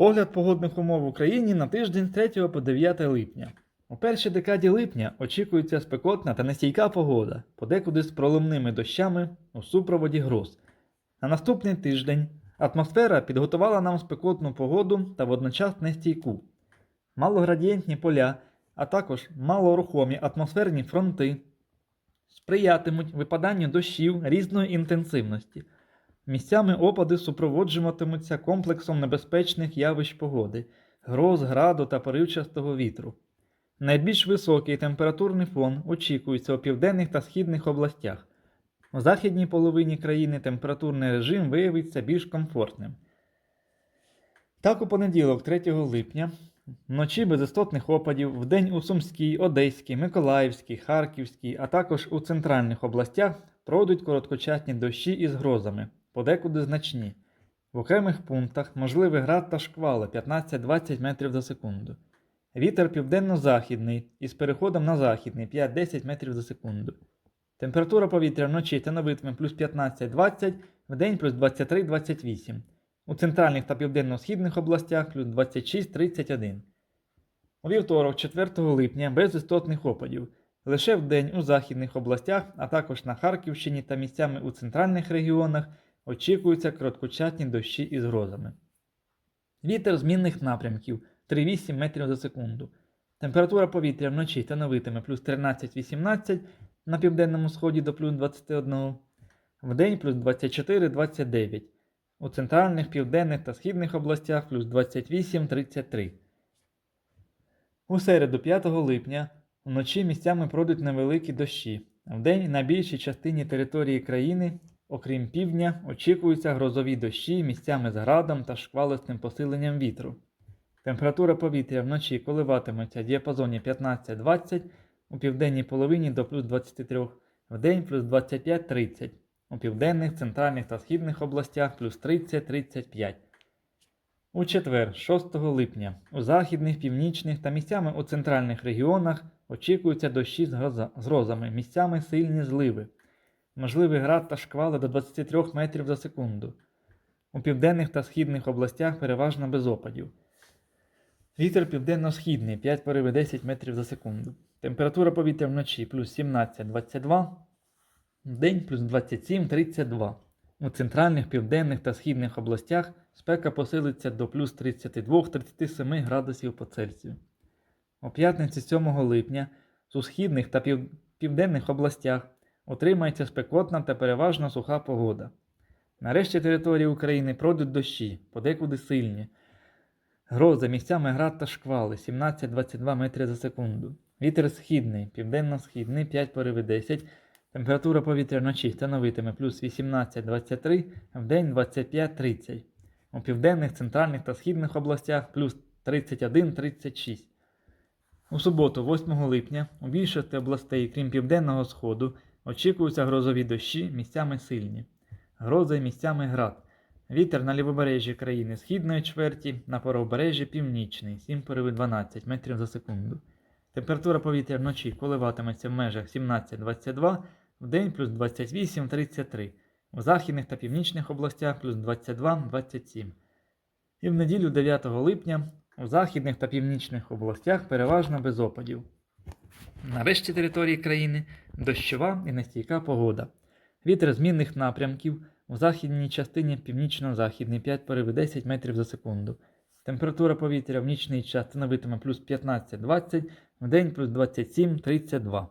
Огляд погодних умов в Україні на тиждень з 3 по 9 липня. У першій декаді липня очікується спекотна та нестійка погода, подекуди з проливними дощами у супроводі гроз. На наступний тиждень атмосфера підготувала нам спекотну погоду та водночас нестійку. Малоградієнтні поля, а також малорухомі атмосферні фронти сприятимуть випаданню дощів різної інтенсивності. Місцями опади супроводжуватимуться комплексом небезпечних явищ погоди, гроз, граду та поривчастого вітру. Найбільш високий температурний фон очікується у південних та східних областях. У західній половині країни температурний режим виявиться більш комфортним. Так, у понеділок, 3 липня, вночі без істотних опадів, вдень у Сумській, Одеській, Миколаївській, Харківській, а також у центральних областях пройдуть короткочасні дощі із грозами, подекуди значні. В окремих пунктах можливий град та шквали 15-20 метрів за секунду. Вітер південно-західний із переходом на західний 5-10 метрів за секунду. Температура повітря вночі становитиме плюс 15-20, вдень плюс 23-28. У центральних та південно-східних областях плюс 26-31. У вівторок, 4 липня, без істотних опадів. Лише вдень у західних областях, а також на Харківщині та місцями у центральних регіонах очікуються короткочасні дощі із грозами. Вітер змінних напрямків 3,8 метрів за секунду. Температура повітря вночі становитиме плюс 13-18 на південному сході до плюс 21, вдень плюс 24-29, у центральних, південних та східних областях плюс 28-33. У середу 5 липня вночі місцями пройдуть невеликі дощі. Вдень на більшій частині території країни, окрім півдня, очікуються грозові дощі місцями з градом та шквалистим посиленням вітру. Температура повітря вночі коливатиметься в діапазоні 15-20, у південній половині до плюс 23, вдень плюс 25-30, у південних, центральних та східних областях плюс 30-35. У четвер, 6 липня, у західних, північних та місцями у центральних регіонах очікуються дощі з грозами, місцями сильні зливи. Можливий град та шквали до 23 метрів за секунду. У південних та східних областях переважно без опадів. Вітер південно-східний 5 пориви 10 метрів за секунду. Температура повітря вночі плюс 17-22, вдень плюс 27-32. У центральних, південних та східних областях спека посилиться до плюс 32-37 градусів по Цельсію. У п'ятниці 7 липня у східних та пів... південних областях утримається спекотна та переважно суха погода. Нарешті території України пройдуть дощі, подекуди сильні. Гроза місцями град та шквали 17-22 метри за секунду. Вітер східний, південно-східний 5 пориви 10. Температура повітря вночі становитиме плюс 18-23, вдень 25-30. У південних, центральних та східних областях плюс 31-36. У суботу, 8 липня, у більшості областей, крім південного сходу, очікуються грозові дощі місцями сильні. Грози місцями град. Вітер на лівобережжі країни східної чверті, на правобережжі північний 7 пориви 12 метрів за секунду. Температура повітря вночі коливатиметься в межах 17-22, вдень плюс 28-33, у західних та північних областях плюс 22-27. І в неділю 9 липня у західних та північних областях переважно без опадів. На решті території країни дощова і нестійка погода. Вітер змінних напрямків у західній частині північно-західний 5 пориви 10 метрів за секунду. Температура повітря в нічний час становитиме плюс 15-20, в день плюс 27-32.